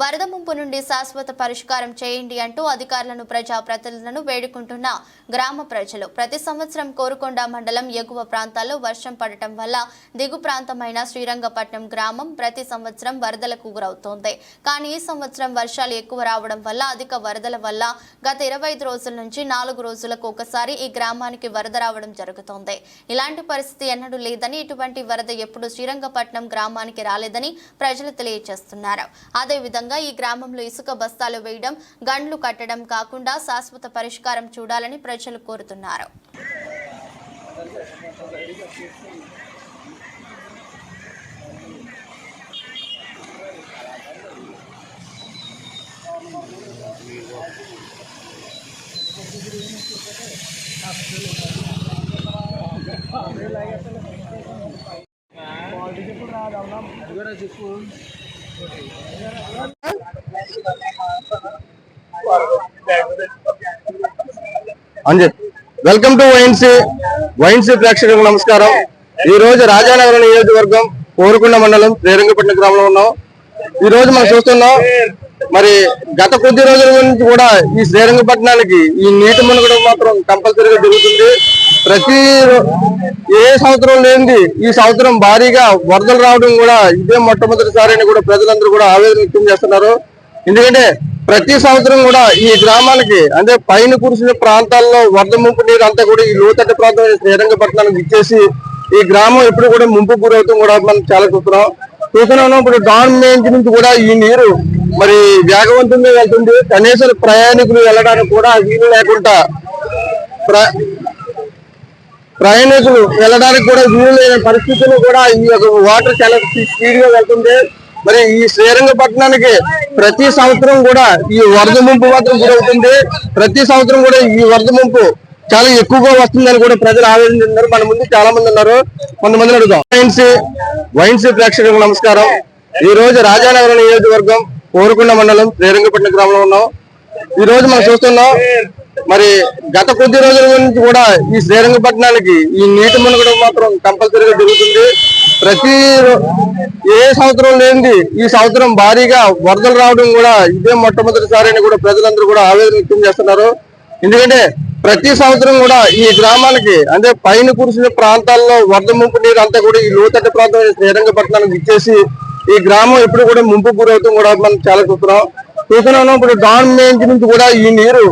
వరద ముంపు నుండి శాశ్వత పరిష్కారం చేయండి అంటూ అధికారులను ప్రజాప్రతినిధులను వేడుకుంటున్న గ్రామ ప్రజలు. ప్రతి సంవత్సరం కోరుకొండ మండలం ఎగువ ప్రాంతాల్లో వర్షం పడటం వల్ల దిగు ప్రాంతమైన శ్రీరంగపట్నం గ్రామం ప్రతి సంవత్సరం వరదలకు గురవుతోంది. కానీ ఈ సంవత్సరం వర్షాలు ఎక్కువ రావడం వల్ల అధిక వరదల వల్ల గత ఇరవై ఐదు రోజుల నుంచి నాలుగు రోజులకు ఒకసారి ఈ గ్రామానికి వరద రావడం జరుగుతోంది. ఇలాంటి పరిస్థితి ఎన్నడూ లేదని ఇటువంటి వరద ఎప్పుడు శ్రీరంగపట్నం గ్రామానికి రాలేదని ప్రజలు తెలియజేస్తున్నారు. అదేవిధంగా ఈ గ్రామంలో ఇసుక బస్తాలు వేయడం గండ్లు కట్టడం కాకుండా శాశ్వత పరిష్కారం చూడాలని ప్రజలు కోరుతున్నారు. అంజీ వెల్కమ్ టు వైన్సీ వైన్సీ ప్రేక్షకులకు నమస్కారం. ఈ రోజు రాజానగరం నియోజకవర్గం కోరుకొండ మండలం శ్రీరంగపట్నం గ్రామంలో ఉన్నాం. ఈ రోజు మనం చూస్తున్నాం మరి గత కొద్ది రోజుల నుంచి కూడా ఈ శ్రీరంగపట్నానికి ఈ నీటి మునగడం మాత్రం కంపల్సరీగా జరుగుతుంది. ప్రతి ఏ సంవత్సరం లేనిది ఈ సంవత్సరం భారీగా వరదలు రావడం కూడా ఇదే మొట్టమొదటిసారి అని కూడా ప్రజలందరూ కూడా ఆవేదన వ్యక్తం చేస్తున్నారు. ఎందుకంటే ప్రతి సంవత్సరం కూడా ఈ గ్రామానికి అంటే పైన కురిసిన ప్రాంతాల్లో వరద ముంపు నీరు అంతా కూడా ఈ లోతట్టు ప్రాంతం శ్రీరంగపట్నానికి ఇచ్చేసి ఈ గ్రామం ఎప్పుడు కూడా ముంపు గురవుతాం కూడా మనం చాలా చూస్తున్నాం. చూస్తున్నాం ఇప్పుడు డాన్ మేంజ్ నుంచి కూడా ఈ నీరు మరి వేగవంతంగా వెళ్తుంది. కనీసం ప్రయాణికులు వెళ్ళడానికి కూడా వీలు లేకుండా ప్ర- ప్రయాణికులు వెళ్ళడానికి కూడా వీలు లేని పరిస్థితుల్లో కూడా ఈ యొక్క వాటర్ చాలా స్పీడ్గా వెళ్తుంది మరి ఈ శ్రీరంగపట్నానికి ప్రతి సంవత్సరం కూడా ఈ వరద ముంపు మాత్రం గురవుతుంది ప్రతి సంవత్సరం కూడా ఈ వరద ముంపు చాలా ఎక్కువగా వస్తుందని కూడా ప్రజలు ఆవేదన మన ముందు చాలా మంది ఉన్నారు. కొంతమంది అడుగుతాం వైన్సీ వైన్సీ ప్రేక్షకులకు నమస్కారం. ఈ రోజు రాజానగరం నియోజకవర్గం కోరుకున్న మండలం శ్రీరంగపట్నం గ్రామంలో ఉన్నాం. ఈ రోజు మనం చూస్తున్నాం మరి గత కొద్ది రోజుల నుంచి కూడా ఈ శ్రీరంగపట్నానికి ఈ నీటి మునగడం మాత్రం కంపల్సరీగా జరుగుతుంది. ప్రతి ఏ సంవత్సరం లేనిది ఈ సంవత్సరం భారీగా వరదలు రావడం కూడా ఇదే మొట్టమొదటిసారి అని కూడా ప్రజలందరూ కూడా ఆవేదన వ్యక్తం చేస్తున్నారు. ఎందుకంటే ప్రతి సంవత్సరం కూడా ఈ గ్రామానికి అంటే పైన కురిసిన ప్రాంతాల్లో వరద ముంపు నీరు అంతా కూడా ఈ లోతట్టు ప్రాంతం శ్రీరంగపట్నానికి ఇచ్చేసి ఈ గ్రామం ఎప్పుడు కూడా ముంపు గురవుతాం కూడా మనం చాలా చూస్తున్నాం. చూస్తున్నాం ఇప్పుడు డాన్ నుంచి కూడా ఈ నీరు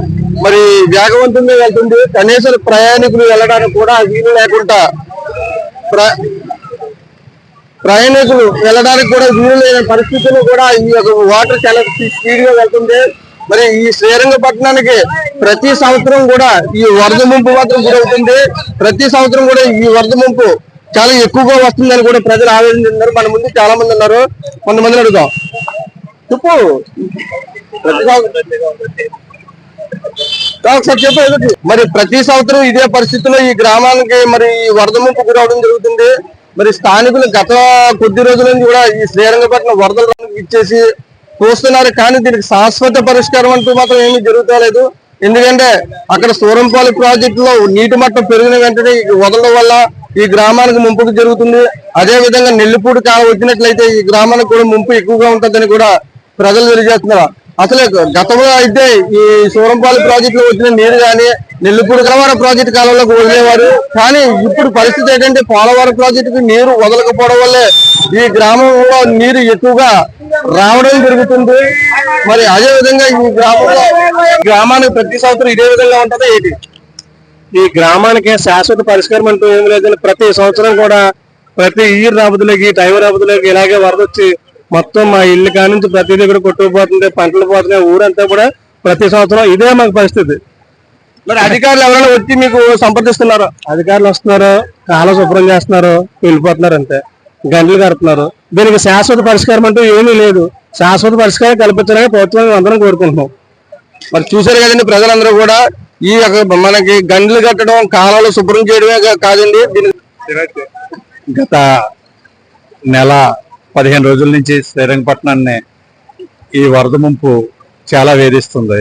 మరి వేగవంతంగా వెళ్తుంది. కనీసం ప్రయాణికులు వెళ్ళడానికి కూడా వీలు లేకుండా ప్ర- ప్రయాణికులు వెళ్ళడానికి కూడా వీలు లేని పరిస్థితులు కూడా ఈ యొక్క వాటర్ చాలా స్పీడ్గా వెళ్తుంది. మరి ఈ శ్రీరంగపట్నానికి ప్రతి సంవత్సరం కూడా ఈ వరద ముంపు మాత్రం గురవుతుంది ప్రతి సంవత్సరం కూడా ఈ వరద ముంపు చాలా ఎక్కువగా వస్తుందని కూడా ప్రజలు ఆవేదన చెందుతున్నారు. మన ముందు చాలా మంది ఉన్నారు. కొంతమందిని అడుగుదాం. చెప్పు. మరి ప్రతి సంవత్సరం ఇదే పరిస్థితిలో ఈ గ్రామానికి మరి ఈ వరద ముంపు గురవడం జరుగుతుంది. మరి స్థానికులు గత కొద్ది రోజుల నుంచి కూడా ఈ శ్రీరంగపట్నం వరదలు ఇచ్చేసి చూస్తున్నారు కానీ దీనికి శాశ్వత పరిష్కారం అంటూ మాత్రం ఏమీ జరుగుతలేదు. ఎందుకంటే అక్కడ సూరంపాలి ప్రాజెక్టు లో నీటి మట్టం పెరిగిన వెంటనే వదలడం వల్ల ఈ గ్రామానికి ముంపుకు జరుగుతుంది. అదే విధంగా నెల్లిపూడి కాలం వచ్చినట్లయితే ఈ గ్రామానికి కూడా ముంపు ఎక్కువగా ఉంటుందని కూడా ప్రజలు తెలియజేస్తున్నారు. అసలు గతంలో అయితే ఈ సూరంపాలి ప్రాజెక్ట్లో వచ్చిన నీరు కానీ నెల్లిపూడి పోలవరం ప్రాజెక్ట్ కాలంలోకి వదిలేవారు. కానీ ఇప్పుడు పరిస్థితి ఏంటంటే పోలవరం ప్రాజెక్టుకు నీరు వదలకపోవడం వల్లే ఈ గ్రామంలో నీరు ఎక్కువగా రావడం జరుగుతుంది. మరి అదే విధంగా ఈ గ్రామంలో గ్రామానికి ప్రతి సంవత్సరం ఇదే విధంగా ఉంటుంది ఏంటి? ఈ గ్రామానికి శాశ్వత పరిష్కారం అంటూ ఏం లేదని ప్రతి సంవత్సరం కూడా ప్రతి ఇయర్ రాబుతులకి టైం రాబుతులకి ఇలాగే వరద వచ్చి మొత్తం మా ఇల్లు కాడి నుంచి ప్రతి దగ్గర కొట్టుకుపోతుంది పంటలు పోతున్నాయి ఊరంతా కూడా ప్రతి సంవత్సరం ఇదే మాకు పరిస్థితి. మరి అధికారులు ఎవరైనా వచ్చి మీకు సంప్రదిస్తున్నారు? అధికారులు వస్తున్నారు కాలం శుభ్రం చేస్తున్నారు వెళ్ళిపోతున్నారు అంతే. గంటలు కడుతున్నారు దీనికి శాశ్వత పరిష్కారం అంటూ ఏమీ లేదు. శాశ్వత పరిష్కారం కల్పించాలని ప్రభుత్వం అందరం కోరుకుంటున్నాం. మరి చూసారు కదండి ప్రజలందరూ కూడా ఈ యొక్క మనకి గండ్లు కట్టడం కాలాలు శుభ్రం చేయడమే కాదండి. గత నెల పదిహేను రోజుల నుంచి శ్రీరంగపట్నాన్ని ఈ వరద ముంపు చాలా వేధిస్తుంది.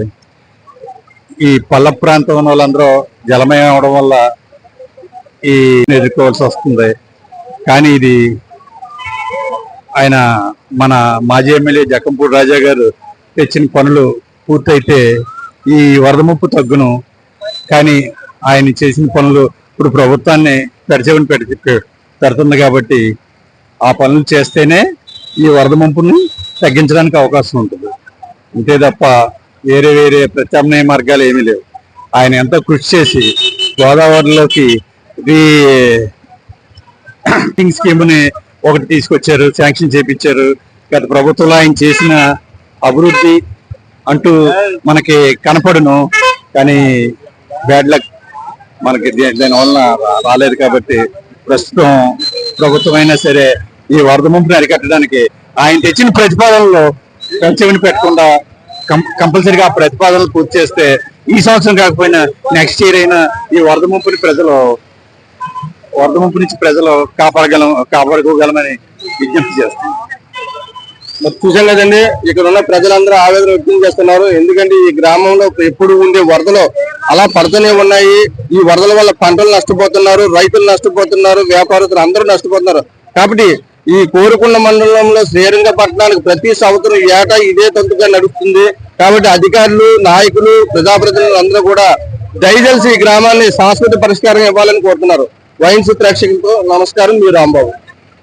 ఈ పల్ల ప్రాంతం ఉన్న వాళ్ళందరూ జలమయం అవడం వల్ల ఈ ఎదుర్కోవాల్సి వస్తుంది. కానీ ఇది ఆయన మన మాజీ ఎమ్మెల్యే జక్కంపూడి రాజా గారు తెచ్చిన పనులు పూర్తయితే ఈ వరద ముప్పు తగ్గును. కానీ ఆయన చేసిన పనులు ఇప్పుడు ప్రభుత్వాన్ని పెడచెవిని పెట్టి పెడుతుంది కాబట్టి ఆ పనులు చేస్తేనే ఈ వరద ముంపును తగ్గించడానికి అవకాశం ఉంటుంది. అంతే తప్ప వేరే వేరే ప్రత్యామ్నాయ మార్గాలు ఏమీ లేవు. ఆయన ఎంతో కృషి చేసి గోదావరిలోకి ఇది స్కీమ్ని ఒకటి తీసుకొచ్చారు శాంక్షన్ చేపించారు. గత ప్రభుత్వంలో ఆయన చేసిన అభివృద్ధి అంటూ మనకి కనపడును. కానీ బ్యాడ్ లక్ మనకి దానివల్ల రాలేదు కాబట్టి ప్రస్తుతం ప్రభుత్వం అయినా సరే ఈ వరద ముంపుని అరికట్టడానికి ఆయన తెచ్చిన ప్రతిపాదనలు పెంచమని పెట్టకుండా కం- కంపల్సరీగా ఆ ప్రతిపాదనలు పూర్తి చేస్తే ఈ సంవత్సరం కాకపోయినా నెక్స్ట్ ఇయర్ అయినా ఈ వరద ముంపుని ప్రజలు వరద ముంపు నుంచి ప్రజలు కాపాడగలం కాపాడుకోగలమని విజ్ఞప్తి చేస్తున్నాం. చూసాం కదండి ఇక్కడ ఉన్న ప్రజలందరూ ఆవేదన వ్యక్తం చేస్తున్నారు. ఎందుకంటే ఈ గ్రామంలో ఎప్పుడు ఉండే వరదలు అలా పడుతూనే ఉన్నాయి. ఈ వరదల వల్ల పంటలు నష్టపోతున్నారు రైతులు నష్టపోతున్నారు వ్యాపారస్తులు అందరూ నష్టపోతున్నారు. కాబట్టి ఈ కోరుకున్న మండలంలో శ్రీరంగపట్నానికి ప్రతి సంవత్సరం ఏటా ఇదే తంతుగా నడుస్తుంది. కాబట్టి అధికారులు నాయకులు ప్రజాప్రతినిధులు అందరూ కూడా దయచేసి ఈ గ్రామాన్ని శాశ్వత పరిష్కారం ఇవ్వాలని కోరుతున్నారు. వైన్స్ ప్రేక్షకులతో నమస్కారం మీరు రాంబాబు.